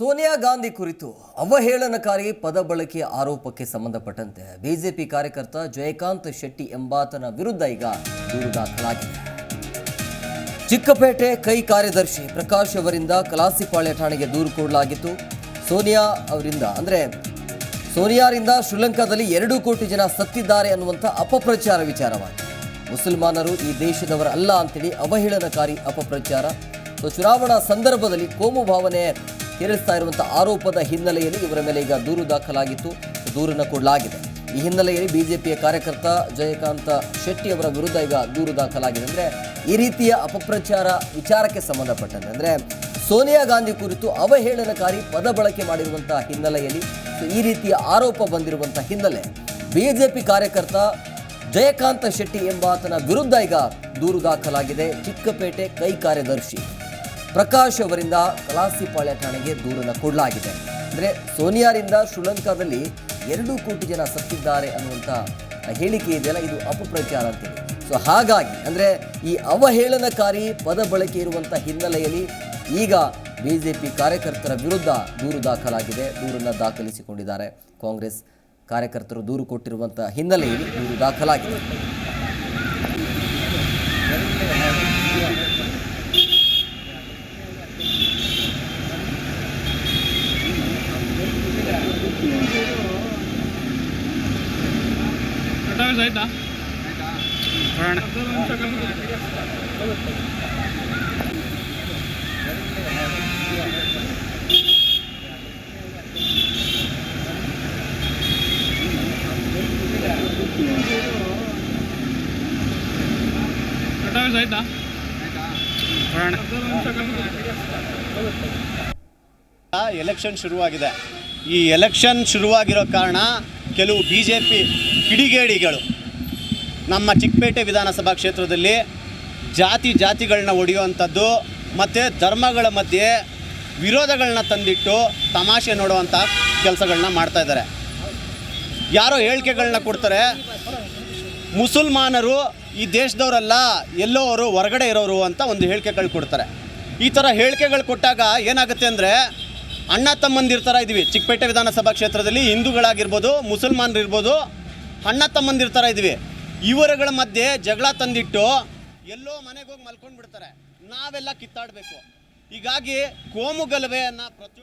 ಸೋನಿಯಾ ಗಾಂಧಿ ಕುರಿತು ಅವಹೇಳನಕಾರಿ ಪದ ಬಳಕೆಯ ಆರೋಪಕ್ಕೆ ಸಂಬಂಧಪಟ್ಟಂತೆ ಬಿಜೆಪಿ ಕಾರ್ಯಕರ್ತ ಜಯಕಾಂತ್ ಶೆಟ್ಟಿ ಎಂಬಾತನ ವಿರುದ್ಧ ಈಗ ದೂರು ದಾಖಲಾಗಿದೆ. ಚಿಕ್ಕಪೇಟೆ ಕೈ ಕಾರ್ಯದರ್ಶಿ ಪ್ರಕಾಶ್ ಅವರಿಂದ ಕಲಾಸಿಪಾಳ್ಯ ಠಾಣೆಗೆ ದೂರು ಕೊಡಲಾಗಿತ್ತು. ಸೋನಿಯಾ ಅವರಿಂದ, ಅಂದರೆ ಸೋನಿಯಾರಿಂದ ಶ್ರೀಲಂಕಾದಲ್ಲಿ ಎರಡು ಕೋಟಿ ಜನ ಸತ್ತಿದ್ದಾರೆ ಅನ್ನುವಂಥ ಅಪಪ್ರಚಾರ ವಿಚಾರವಾಗಿದೆ. ಮುಸಲ್ಮಾನರು ಈ ದೇಶದವರ ಅಲ್ಲ ಅಂತೇಳಿ ಅವಹೇಳನಕಾರಿ ಅಪಪ್ರಚಾರ. ಸೊ, ಚುನಾವಣಾ ಸಂದರ್ಭದಲ್ಲಿ ಕೋಮು ಭಾವನೆ ಕೇಳಿಸ್ತಾ ಇರುವಂಥ ಆರೋಪದ ಹಿನ್ನೆಲೆಯಲ್ಲಿ ಇವರ ಮೇಲೆ ಈಗ ದೂರು ದಾಖಲಾಗಿತ್ತು. ದೂರನ್ನು ಕೊಡಲಾಗಿದೆ. ಈ ಹಿನ್ನೆಲೆಯಲ್ಲಿ ಬಿಜೆಪಿಯ ಕಾರ್ಯಕರ್ತ ಜಯಕಾಂತ ಶೆಟ್ಟಿ ಅವರ ವಿರುದ್ಧ ಈಗ ದೂರು ದಾಖಲಾಗಿದೆ. ಅಂದರೆ ಈ ರೀತಿಯ ಅಪಪ್ರಚಾರ ವಿಚಾರಕ್ಕೆ ಸಂಬಂಧಪಟ್ಟಂತೆ. ಅಂದರೆ ಸೋನಿಯಾ ಗಾಂಧಿ ಕುರಿತು ಅವಹೇಳನಕಾರಿ ಪದ ಬಳಕೆ ಮಾಡಿರುವಂತಹ ಹಿನ್ನೆಲೆಯಲ್ಲಿ ಈ ರೀತಿಯ ಆರೋಪ ಬಂದಿರುವಂಥ ಹಿನ್ನೆಲೆ ಬಿಜೆಪಿ ಕಾರ್ಯಕರ್ತ ಜಯಕಾಂತ ಶೆಟ್ಟಿ ಎಂಬಾತನ ವಿರುದ್ಧ ಈಗ ದೂರು ದಾಖಲಾಗಿದೆ. ಚಿಕ್ಕಪೇಟೆ ಕೈ ಕಾರ್ಯದರ್ಶಿ. ಪ್ರಕಾಶ್ ಅವರಿಂದ ಕಲಾಸಿಪಾಳ್ಯ ಠಾಣೆಗೆ ದೂರನ್ನು ಕೊಡಲಾಗಿದೆ. ಅಂದರೆ ಸೋನಿಯಾರಿಂದ ಶ್ರೀಲಂಕಾದಲ್ಲಿ ಎರಡು ಕೋಟಿ ಜನ ಸತ್ತಿದ್ದಾರೆ ಅನ್ನುವಂಥ ಹೇಳಿಕೆ ಇದೆಯಲ್ಲ, ಇದು ಅಪಪ್ರಚಾರ ಅಂತೇಳಿ ಸೊ ಹಾಗಾಗಿ, ಅಂದರೆ ಈ ಅವಹೇಳನಕಾರಿ ಪದ ಬಳಕೆ ಇರುವಂಥ ಹಿನ್ನೆಲೆಯಲ್ಲಿ ಈಗ ಬಿ ಜೆ ಪಿ ಕಾರ್ಯಕರ್ತರ ವಿರುದ್ಧ ದೂರು ದಾಖಲಾಗಿದೆ, ದೂರನ್ನು ದಾಖಲಿಸಿಕೊಂಡಿದ್ದಾರೆ. ಕಾಂಗ್ರೆಸ್ ಕಾರ್ಯಕರ್ತರು ದೂರು ಕೊಟ್ಟಿರುವಂಥ ಹಿನ್ನೆಲೆಯಲ್ಲಿ ದೂರು ದಾಖಲಾಗಿದೆ. ಕಟಾವಿಸ್ ಆಯ್ತಾ? ಎಲೆಕ್ಷನ್ ಶುರುವಾಗಿದೆ. ಈ ಎಲೆಕ್ಷನ್ ಶುರುವಾಗಿರೋ ಕಾರಣ ಕೆಲವು ಬಿಜೆಪಿ ಜೆ ಪಿ ಕಿಡಿಗೇಡಿಗಳು. ನಮ್ಮ ಚಿಕ್ಕಪೇಟೆ ವಿಧಾನಸಭಾ ಕ್ಷೇತ್ರದಲ್ಲಿ ಜಾತಿ ಜಾತಿಗಳನ್ನ ಒಡೆಯುವಂಥದ್ದು ಮತ್ತು ಧರ್ಮಗಳ ಮಧ್ಯೆ ವಿರೋಧಗಳನ್ನ ತಂದಿಟ್ಟು ತಮಾಷೆ ನೋಡುವಂಥ ಕೆಲಸಗಳನ್ನ ಮಾಡ್ತಾ ಇದ್ದಾರೆ. ಯಾರೋ ಹೇಳಿಕೆಗಳನ್ನ ಕೊಡ್ತಾರೆ, ಮುಸಲ್ಮಾನರು ಈ ದೇಶದವರಲ್ಲ, ಎಲ್ಲೋ ಅವರು ಹೊರಗಡೆ ಇರೋರು ಅಂತ ಒಂದು ಹೇಳಿಕೆಗಳು ಕೊಡ್ತಾರೆ. ಈ ಥರ ಹೇಳಿಕೆಗಳು ಕೊಟ್ಟಾಗ ಏನಾಗುತ್ತೆ ಅಂದರೆ, ಅಣ್ಣ ತಮ್ಮಂದಿರ್ತಾರ ಇದ್ದೀವಿ ಚಿಕ್ಕಪೇಟೆ ವಿಧಾನಸಭಾ ಕ್ಷೇತ್ರದಲ್ಲಿ ಹಿಂದೂಗಳಾಗಿರ್ಬೋದು ಮುಸಲ್ಮಾನರು ಇರ್ಬೋದು ಅಣ್ಣ ತಮ್ಮಂದಿರ ಥರ ಇದ್ದೀವಿ ಇವರುಗಳ ಮಧ್ಯೆ ಜಗಳ ತಂದಿಟ್ಟು ಎಲ್ಲೋ ಮನೆಗೆ ಹೋಗಿ ಮಲ್ಕೊಂಡ್ಬಿಡ್ತಾರೆ. ನಾವೆಲ್ಲ ಕಿತ್ತಾಡಬೇಕು. ಹೀಗಾಗಿ ಕೋಮು ಗಲಭೆಯನ್ನು ಪ್ರತಿ